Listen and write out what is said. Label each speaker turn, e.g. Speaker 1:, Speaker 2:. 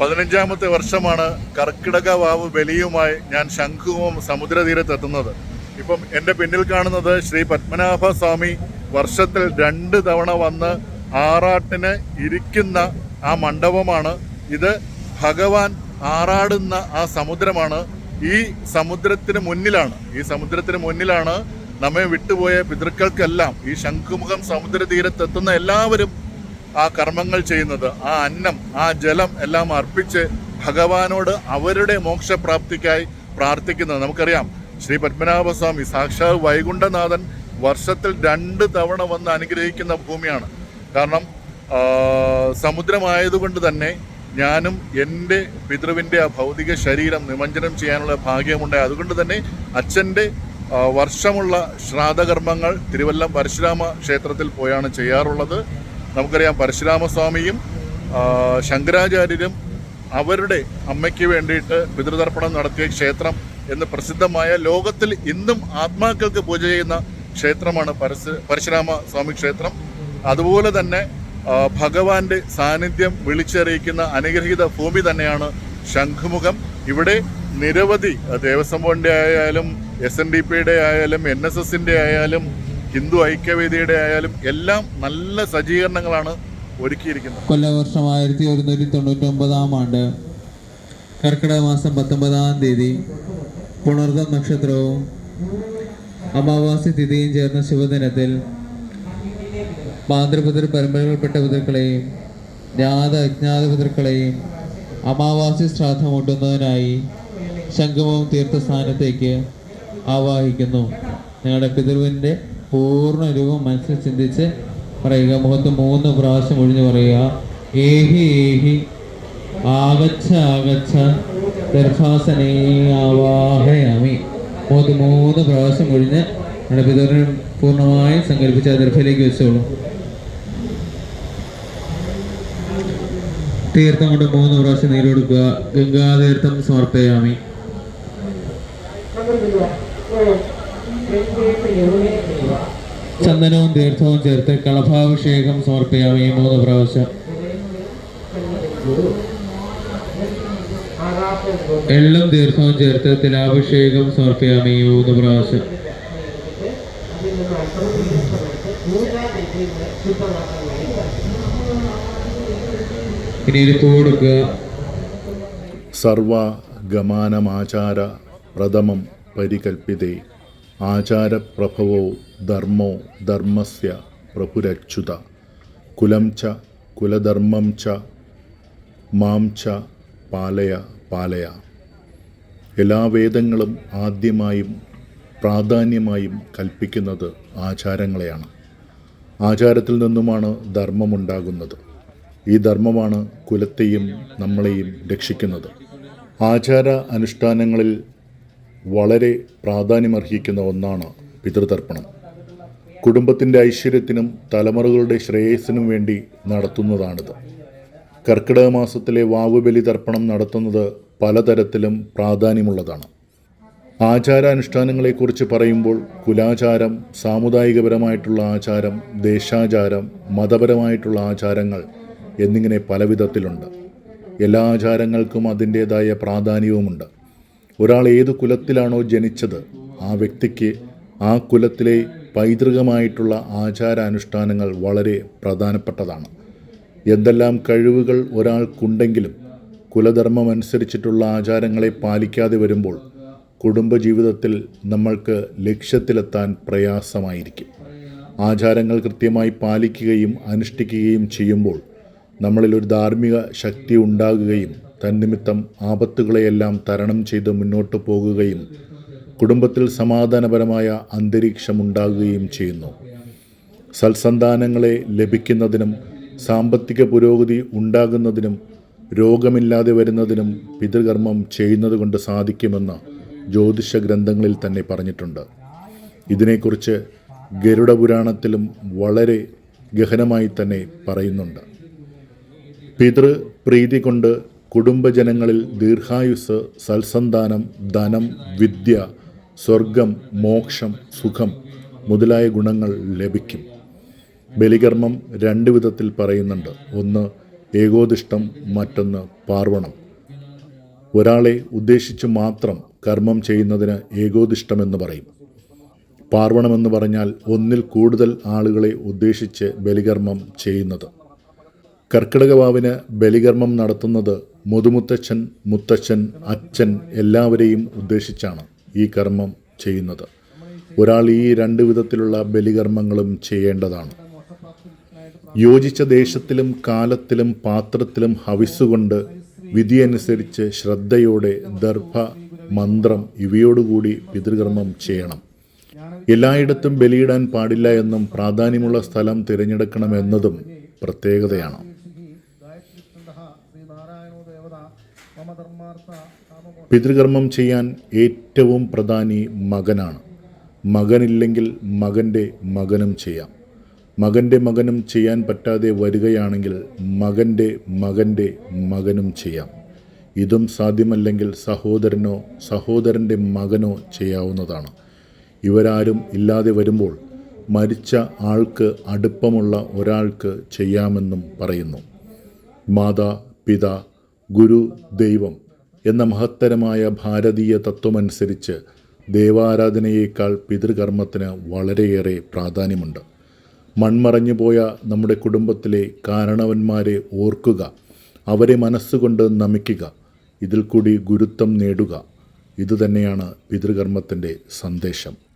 Speaker 1: പതിനഞ്ചാമത്തെ വർഷമാണ് കർക്കിടക വാവ് ബലിയുമായി ഞാൻ ശംഖുവും സമുദ്രതീരത്തെത്തുന്നത് ഇപ്പം എന്റെ പിന്നിൽ കാണുന്നത് ശ്രീ പത്മനാഭ സ്വാമി വർഷത്തിൽ രണ്ട് തവണ വന്ന് ആറാട്ടിന് ഇരിക്കുന്ന ആ മണ്ഡപമാണ്. ഇത് ഭഗവാൻ ആറാടുന്ന ആ സമുദ്രമാണ്. ഈ സമുദ്രത്തിന് മുന്നിലാണ്. ഈ സമുദ്രത്തിന് മുന്നിലാണ് നമ്മെ വിട്ടുപോയ പിതൃക്കൾക്കെല്ലാം ഈ ശംഖുമുഖം സമുദ്രതീരത്തെത്തുന്ന എല്ലാവരും ആ കർമ്മങ്ങൾ ചെയ്യുന്നത് ആ അന്നം ആ ജലം എല്ലാം അർപ്പിച്ച് ഭഗവാനോട് അവരുടെ മോക്ഷപ്രാപ്തിക്കായി പ്രാർത്ഥിക്കുന്നത്. നമുക്കറിയാം ശ്രീ പത്മനാഭസ്വാമി സാക്ഷാത് വൈകുണ്ഠനാഥൻ വർഷത്തിൽ രണ്ട് തവണ വന്ന് അനുഗ്രഹിക്കുന്ന ഭൂമിയാണ്. കാരണം സമുദ്രമായതുകൊണ്ട് തന്നെ ഞാനും എന്റെ പിതൃവിന്റെ ആ ഭൗതിക ശരീരം നിമഞ്ജനം ചെയ്യാനുള്ള ഭാഗ്യമുണ്ടായി. അതുകൊണ്ട് തന്നെ അച്ഛന്റെ വർഷമുള്ള ശ്രാദ്ധകർമ്മങ്ങൾ തിരുവല്ലം പരശുരാമ ക്ഷേത്രത്തിൽ പോയാണ് ചെയ്യാറുള്ളത്. നമുക്കറിയാം പരശുരാമസ്വാമിയും ശങ്കരാചാര്യരും അവരുടെ അമ്മയ്ക്ക് വേണ്ടിയിട്ട് പിതൃതർപ്പണം നടത്തിയ ക്ഷേത്രം എന്ന് പ്രസിദ്ധമായ ലോകത്തിൽ ഇന്നും ആത്മാക്കൾക്ക് പൂജ ചെയ്യുന്ന ക്ഷേത്രമാണ് പരശു പരശുരാമ സ്വാമി ക്ഷേത്രം. അതുപോലെ തന്നെ ഭഗവാന്റെ സാന്നിധ്യം വിളിച്ചറിയിക്കുന്ന അനുഗ്രഹീത ഭൂമി തന്നെയാണ് ശംഖുമുഖം. ഇവിടെ നിരവധി ദേവസ്വം ബോർഡിന്റെ ആയാലും എസ് എൻ ഡി പിയുടെ ആയാലും എൻ എസ് എസിന്റെ ആയാലും ഹിന്ദു ഐക്യവേദിയുടെ ആയാലും എല്ലാം നല്ല സജ്ജീകരണങ്ങളാണ് ഒരുക്കിയിരിക്കുന്നത്.
Speaker 2: കൊല്ലവർഷം ആയിരത്തി ഒരുന്നൂറ്റി തൊണ്ണൂറ്റി ഒമ്പതാം ആണ്ട് കർക്കിടക മാസം പത്തൊമ്പതാം തീയതി പുണർദം നക്ഷത്രവും അമാവാസി തിഥിയും ചേർന്ന ശുഭദിനത്തിൽ മാതൃപിതൃ പരമ്പരകൾപ്പെട്ട പിതൃക്കളെയും ജ്ഞാത അജ്ഞാത പിതൃക്കളെയും അമാവാസി ശ്രാദ്ധം ഒട്ടുന്നതിനായി ശംഖുമവും തീർത്ഥസ്ഥാനത്തേക്ക് ആവാഹിക്കുന്നു. നിങ്ങളുടെ പിതൃവിന്റെ പൂർണ രൂപം മനസ്സിൽ ചിന്തിച്ച് പറയുക. മുഖത്ത് മൂന്ന് പ്രാവശ്യം ഒഴിഞ്ഞു പറയുക. ഏഹി ഏഹി. ആഗച്ഛ ആഗച്ഛ. ആവാഹയാമി മുഖത്ത് മൂന്ന് പ്രാവശ്യം ഒഴിഞ്ഞ് നമ്മുടെ പിതൃനെ പൂർണമായും സങ്കല്പിച്ച് ദർഭയിലേക്ക് വെച്ചോളൂ. തീർത്ഥം കൊണ്ട് മൂന്ന് പ്രാവശ്യം നീരൊടുക്കുക ഗംഗാതീർത്ഥം സമർപ്പയാമി. ചന്ദനവും തീർത്ഥവും ചേർത്ത് കളഭാഭിഷേകം സമർപ്പിക്കാം ഈ മൂന്ന് പ്രാവശ്യം. എള്ളും തീർത്ഥവും ചേർത്ത് തിലാഭിഷേകം സമർപ്പിക്കാം ഈ മൂന്ന് പ്രാവശ്യം. ഇനി കൊടുക്കുക
Speaker 1: സർവഗമാനമാചാര പ്രഥമം പരികൽപ്പിതേ. ആചാരപ്രഭവോ ധർമ്മോ ധർമ്മസ്യ പ്രഭുരച്യുത. കുലം ച കുലധർമ്മം ച മാം ച പാലയ പാലയ. എല്ലാ വേദങ്ങളും ആദ്യമായും പ്രാധാന്യമായും കൽപ്പിക്കുന്നത് ആചാരങ്ങളെയാണ്. ആചാരത്തിൽ നിന്നുമാണ് ധർമ്മമുണ്ടാകുന്നത്. ഈ ധർമ്മമാണ് കുലത്തെയും നമ്മളെയും രക്ഷിക്കുന്നത്. ആചാര അനുഷ്ഠാനങ്ങളിൽ വളരെ പ്രാധാന്യമർഹിക്കുന്ന ഒന്നാണ് പിതൃതർപ്പണം. കുടുംബത്തിന്റെ ഐശ്വര്യത്തിനും തലമുറകളുടെ ശ്രേയസ്സിനും വേണ്ടി നടത്തുന്നതാണിത്. കർക്കിടക മാസത്തിലെ വാവുബലി തർപ്പണം നടത്തുന്നത് പലതരത്തിലും പ്രാധാന്യമുള്ളതാണ്. ആചാരാനുഷ്ഠാനങ്ങളെക്കുറിച്ച് പറയുമ്പോൾ കുലാചാരം സാമുദായികപരമായിട്ടുള്ള ആചാരം ദേശാചാരം മതപരമായിട്ടുള്ള ആചാരങ്ങൾ എന്നിങ്ങനെ പല വിധത്തിലുണ്ട് എല്ലാ ആചാരങ്ങൾക്കും അതിന്റേതായ പ്രാധാന്യവുമുണ്ട്. ഒരാൾ ഏത് കുലത്തിലാണോ ജനിച്ചത് ആ വ്യക്തിക്ക് ആ കുലത്തിലെ പൈതൃകമായിട്ടുള്ള ആചാരാനുഷ്ഠാനങ്ങൾ വളരെ പ്രധാനപ്പെട്ടതാണ്. എന്തെല്ലാം കഴിവുകൾ ഒരാൾക്കുണ്ടെങ്കിലും കുലധർമ്മം അനുസരിച്ചിട്ടുള്ള ആചാരങ്ങളെ പാലിക്കാതെ വരുമ്പോൾ കുടുംബജീവിതത്തിൽ നമ്മൾക്ക് ലക്ഷ്യത്തിലെത്താൻ പ്രയാസമായിരിക്കും. ആചാരങ്ങൾ കൃത്യമായി പാലിക്കുകയും അനുഷ്ഠിക്കുകയും ചെയ്യുമ്പോൾ നമ്മളിൽ ഒരു ധാർമ്മിക ശക്തി ഉണ്ടാകുകയും തന്നിമിത്തം ആപത്തുകളെയെല്ലാം തരണം ചെയ്ത് മുന്നോട്ട് പോകുകയും കുടുംബത്തിൽ സമാധാനപരമായ അന്തരീക്ഷമുണ്ടാകുകയും ചെയ്യുന്നു. സൽസന്താനങ്ങളെ ലഭിക്കുന്നതിനും സാമ്പത്തിക പുരോഗതി ഉണ്ടാകുന്നതിനും രോഗമില്ലാതെ വരുന്നതിനും പിതൃകർമ്മം ചെയ്യുന്നത് കൊണ്ട് സാധിക്കുമെന്ന് ജ്യോതിഷ ഗ്രന്ഥങ്ങളിൽ തന്നെ പറഞ്ഞിട്ടുണ്ട്. ഇതിനെക്കുറിച്ച് ഗരുഡ പുരാണത്തിലും വളരെ ഗഹനമായി തന്നെ പറയുന്നുണ്ട്. പിതൃ പ്രീതി കൊണ്ട് കുടുംബജനങ്ങളിൽ ദീർഘായുസ് സൽസന്താനം ധനം വിദ്യ സ്വർഗം മോക്ഷം സുഖം മുതലായ ഗുണങ്ങൾ ലഭിക്കും. ബലികർമ്മം രണ്ട് വിധത്തിൽ പറയുന്നുണ്ട്. ഒന്ന് ഏകോദിഷ്ടം മറ്റൊന്ന് പാർവണം. ഒരാളെ ഉദ്ദേശിച്ച് മാത്രം കർമ്മം ചെയ്യുന്നതിന് ഏകോദിഷ്ടമെന്ന് പറയും. പാർവണമെന്ന് പറഞ്ഞാൽ ഒന്നിൽ കൂടുതൽ ആളുകളെ ഉദ്ദേശിച്ച് ബലികർമ്മം ചെയ്യുന്നത്. കർക്കിടകവാവിന് ബലികർമ്മം നടത്തുന്നത് മുതുമുത്തച്ഛൻ മുത്തച്ഛൻ അച്ഛൻ എല്ലാവരെയും ഉദ്ദേശിച്ചാണ് ഈ കർമ്മം ചെയ്യുന്നത്. ഒരാൾ ഈ രണ്ട് വിധത്തിലുള്ള ബലികർമ്മങ്ങളും ചെയ്യേണ്ടതാണ്. യോജിച്ച ദേശത്തിലും കാലത്തിലും പാത്രത്തിലും ഹവിസ്സുകൊണ്ട് വിധിയനുസരിച്ച് ശ്രദ്ധയോടെ ദർഭ മന്ത്രം ഇവയോടുകൂടി പിതൃകർമ്മം ചെയ്യണം. എല്ലായിടത്തും ബലിയിടാൻ പാടില്ല എന്നും പ്രാധാന്യമുള്ള സ്ഥലം തിരഞ്ഞെടുക്കണമെന്നതും പ്രത്യേകതയാണ്. പിതൃകർമ്മം ചെയ്യാൻ ഏറ്റവും പ്രധാനി മകനാണ്. മകനില്ലെങ്കിൽ മകന്റെ മകനും ചെയ്യാം. മകന്റെ മകനും ചെയ്യാൻ പറ്റാതെ വരികയാണെങ്കിൽ മകന്റെ മകന്റെ മകനും ചെയ്യാം. ഇതും സാധ്യമല്ലെങ്കിൽ സഹോദരനോ സഹോദരന്റെ മകനോ ചെയ്യാവുന്നതാണ്. ഇവരാരും ഇല്ലാതെ വരുമ്പോൾ മരിച്ച ആൾക്ക് അടുപ്പമുള്ള ഒരാൾക്ക് ചെയ്യാമെന്നും പറയുന്നു. മാതാ പിത ഗുരു ദൈവം എന്ന മഹത്തരമായ ഭാരതീയ തത്വമനുസരിച്ച് ദേവാരാധനയേക്കാൾ പിതൃകർമ്മത്തിന് വളരെയേറെ പ്രാധാന്യമുണ്ട്. മൺമറഞ്ഞു പോയ നമ്മുടെ കുടുംബത്തിലെ കാരണവന്മാരെ ഓർക്കുക അവരെ മനസ്സുകൊണ്ട് നമിക്കുക ഇതിൽ കൂടി ഗുരുത്വം നേടുക. ഇതുതന്നെയാണ് പിതൃകർമ്മത്തിന്റെ സന്ദേശം.